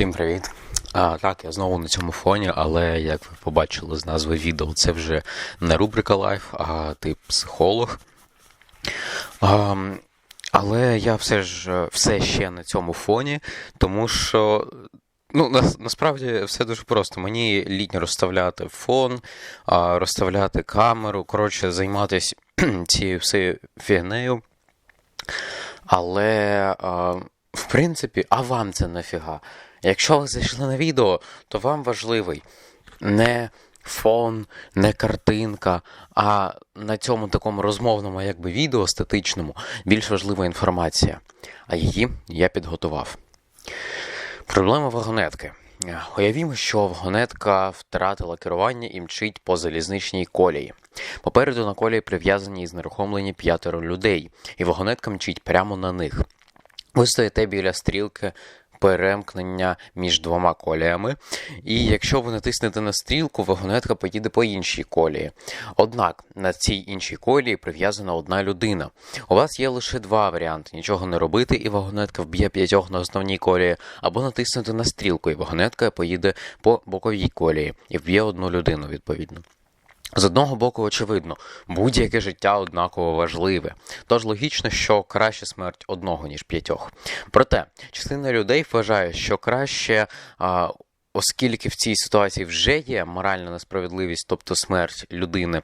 Всім привіт. А, так, я знову на цьому фоні, але як ви побачили з назви відео, це вже не рубрика лайф, а ти психолог. А, але я все ж все ще на цьому фоні, тому що. Ну, на, насправді все дуже просто. Мені літньо розставляти фон, а, розставляти камеру, коротше, займатися цією всією фігнею. Але, а, в принципі, а вам це нафіга? Якщо ви зайшли на відео, то вам важливий не фон, не картинка, а на цьому такому розмовному якби відео статичному більш важлива інформація. А її я підготував. Проблема вагонетки. Уявімо, що вагонетка втратила керування і мчить по залізничній колії. Попереду на колії прив'язані і знерухомлені п'ятеро людей, і вагонетка мчить прямо на них. Ви стоїте біля стрілки перемкнення між двома коліями, і якщо ви натиснете на стрілку, вагонетка поїде по іншій колії. Однак на цій іншій колії прив'язана одна людина. У вас є лише два варіанти: нічого не робити, і вагонетка вб'є п'ятьох на основній колії, або натиснути на стрілку, і вагонетка поїде по боковій колії і вб'є одну людину відповідно. З одного боку, очевидно, будь-яке життя однаково важливе, тож логічно, що краще смерть одного, ніж п'ятьох. Проте, частина людей вважає, що краще, а, оскільки в цій ситуації вже є моральна несправедливість, тобто смерть людини,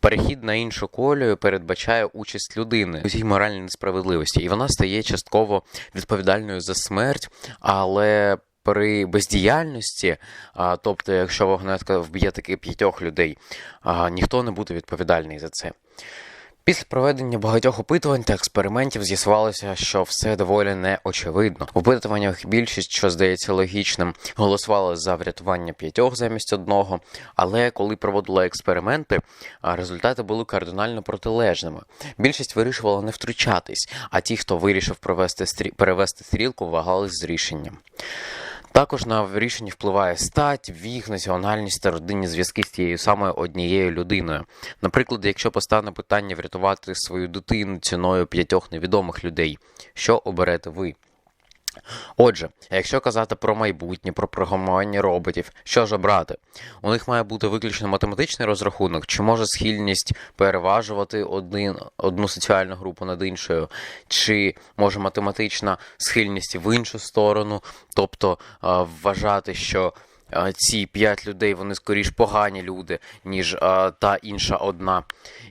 перехід на іншу колію передбачає участь людини у цій моральній несправедливості, і вона стає частково відповідальною за смерть, але при бездіяльності, а, тобто, якщо вагонетка вб'є таки п'ятьох людей, а, ніхто не буде відповідальний за це. Після проведення багатьох опитувань та експериментів з'ясувалося, що все доволі неочевидно. В опитуваннях більшість, що здається логічним, голосували за врятування п'ятьох замість одного. Але коли проводили експерименти, результати були кардинально протилежними. Більшість вирішувала не втручатись, а ті, хто вирішив провести стрі... перевести стрілку, вагались з рішенням. Також на рішення впливає стать, вік, національність та родинні зв'язки з тією самою однією людиною. Наприклад, якщо постане питання врятувати свою дитину ціною п'ятьох невідомих людей, що оберете ви? Отже, якщо казати про майбутнє, про програмування роботів, що ж обрати? У них має бути виключно математичний розрахунок, чи може схильність переважувати один, одну соціальну групу над іншою, чи може математична схильність в іншу сторону, тобто вважати, що ці п'ять людей вони скоріш погані люди, ніж а, та інша одна.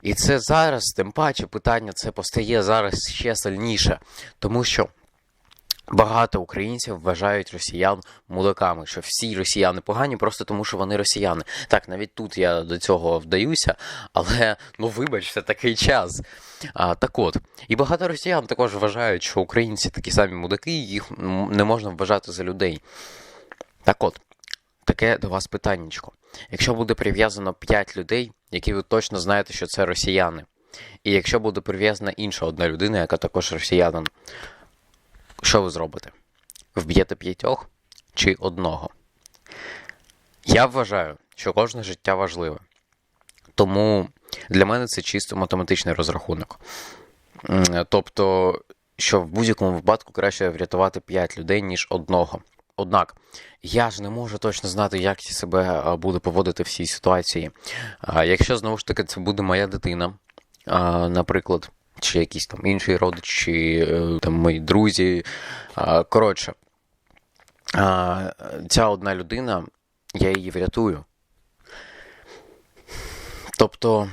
І це зараз, тим паче, питання це постає зараз ще сильніше, тому що. Багато українців вважають росіян мудаками, що всі росіяни погані просто тому, що вони росіяни. Так, навіть тут я до цього вдаюся, але ну вибачте, такий час. А, Так от, і багато росіян також вважають, що українці такі самі мудаки, їх не можна вважати за людей. Так от, таке до вас питаннячко. Якщо буде прив'язано 5 людей, які ви точно знаєте, що це росіяни, і якщо буде прив'язана інша одна людина, яка також росіянин, що ви зробите? Вб'єте п'ятьох чи одного? Я вважаю, що кожне життя важливе. Тому для мене це чисто математичний розрахунок. Тобто, що в будь-якому випадку краще врятувати 5 людей, ніж одного. Однак, я ж не можу точно знати, як я себе а, буду поводити в цій ситуації. Якщо знову ж таки це буде моя дитина, наприклад, чи якісь там інші родичі, е, там мої друзі. Коротше, ця одна людина, я її врятую. Тобто,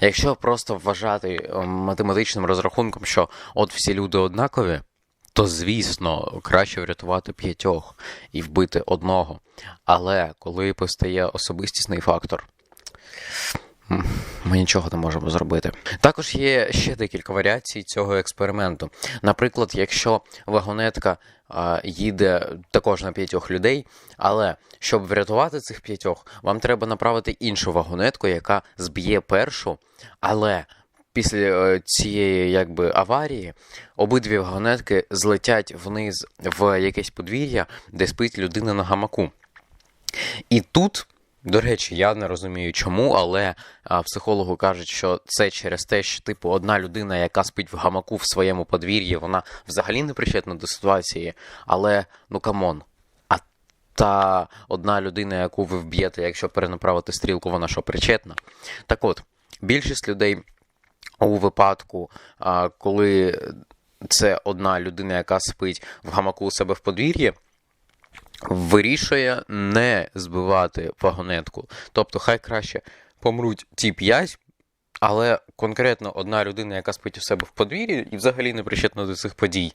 якщо просто вважати е, математичним розрахунком, що от всі люди однакові, то звісно краще врятувати п'ятьох і вбити одного. Але коли постає особистісний фактор, ми нічого не можемо зробити. Також є ще декілька варіацій цього експерименту. Наприклад, якщо вагонетка а, їде також на п'ятьох людей, але щоб врятувати цих п'ятьох, вам треба направити іншу вагонетку, яка зб'є першу, але. Після е, цієї якби аварії обидві вагонетки злетять вниз в якесь подвір'я, де спить людина на гамаку. І тут до речі, я не розумію чому, але а, психологу кажуть, що це через те, що типу одна людина, яка спить в гамаку в своєму подвір'ї, вона взагалі не причетна до ситуації. Але ну камон. А та одна людина, яку ви вб'єте, якщо перенаправити стрілку, вона що причетна. Так от, більшість людей у випадку, а, коли це одна людина, яка спить в гамаку у себе в подвір'ї, вирішує не збивати вагонетку. Тобто, хай краще помруть ті п'ять, але конкретно одна людина, яка спить у себе в подвір'ї і взагалі не причетна до цих подій,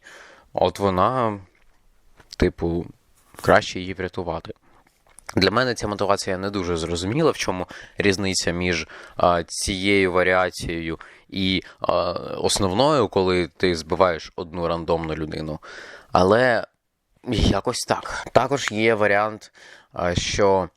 от вона, типу, краще її врятувати. Для мене ця мотивація не дуже зрозуміла, в чому різниця між а, цією варіацією і а, основною, коли ти збиваєш одну рандомну людину. Але якось так. Також є варіант, що.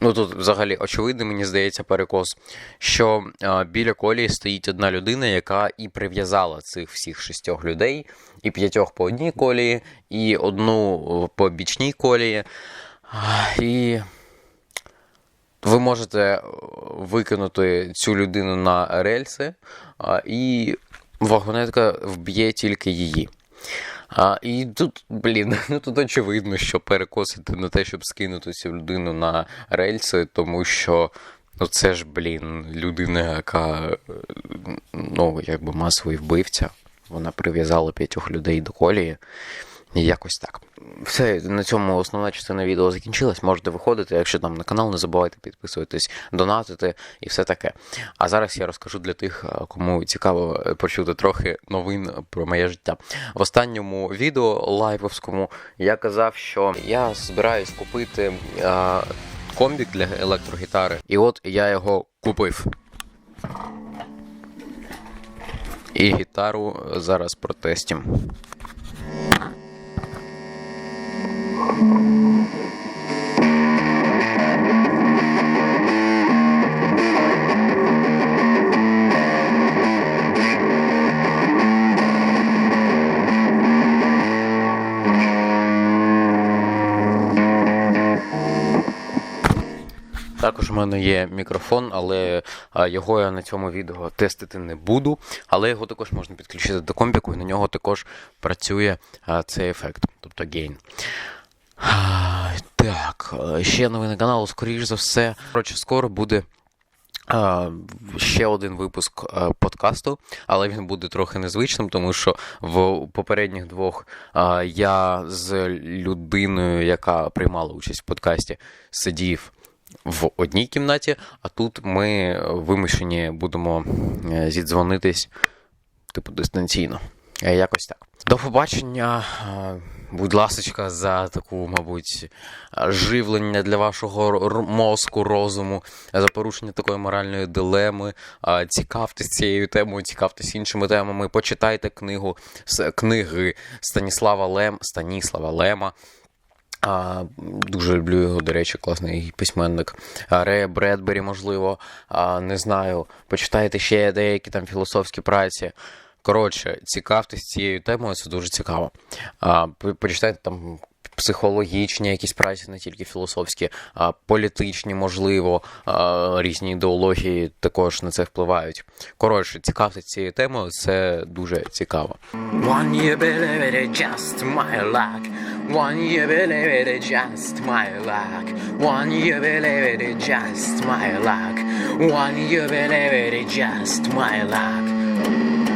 Ну тут взагалі очевидний, мені здається, перекос, що а, біля колії стоїть одна людина, яка і прив'язала цих всіх шістьох людей, і п'ятьох по одній колії, і одну по бічній колії. І ви можете викинути цю людину на рельси, а, і вагонетка вб'є тільки її. А, І тут, блін, ну тут очевидно, що перекосити на те, щоб скинути цю людину на рельси, тому що ну це ж, блін, людина, яка ну, якби масовий вбивця. Вона прив'язала п'ятьох людей до колії. Якось так. Все, на цьому основна частина відео закінчилась. Можете виходити, якщо там на канал, не забувайте підписуватись, донатити і все таке. А зараз я розкажу для тих, кому цікаво почути трохи новин про моє життя. В останньому відео лайвовському я казав, що я збираюсь купити а, комбік для електрогітари, і от я його купив. І гітару зараз протестім. Також в мене є мікрофон, але його я на цьому відео тестити не буду. Але його також можна підключити до компіку, і на нього також працює цей ефект, тобто гейн. Так, ще новини каналу, скоріш за все. Коротше, скоро буде. А, ще один випуск а, подкасту, але він буде трохи незвичним, тому що в попередніх двох а, я з людиною, яка приймала участь в подкасті, сидів в одній кімнаті, а тут ми вимушені будемо е, зідзвонитись, типу, дистанційно. Е, Якось так. До побачення. Будь ласочка, за таку, мабуть, живлення для вашого мозку, розуму, за порушення такої моральної дилеми. Цікавтесь цією темою, цікавтесь іншими темами. Почитайте книгу книги Станіслава Лем, Станіслава Лема. Дуже люблю його, до речі, класний письменник. Рея Бредбері, можливо, не знаю. Почитайте ще деякі там філософські праці. Коротше, цікавтесь цією темою, це дуже цікаво. А, по- Почитайте там психологічні якісь праці, не тільки філософські, а політичні, можливо, а, різні ідеології також на це впливають. Коротше, цікавтесь цією темою, це дуже цікаво. One year believe it just my luck. One year believe it just my luck. One year believe it just my luck. One year believe it just my luck.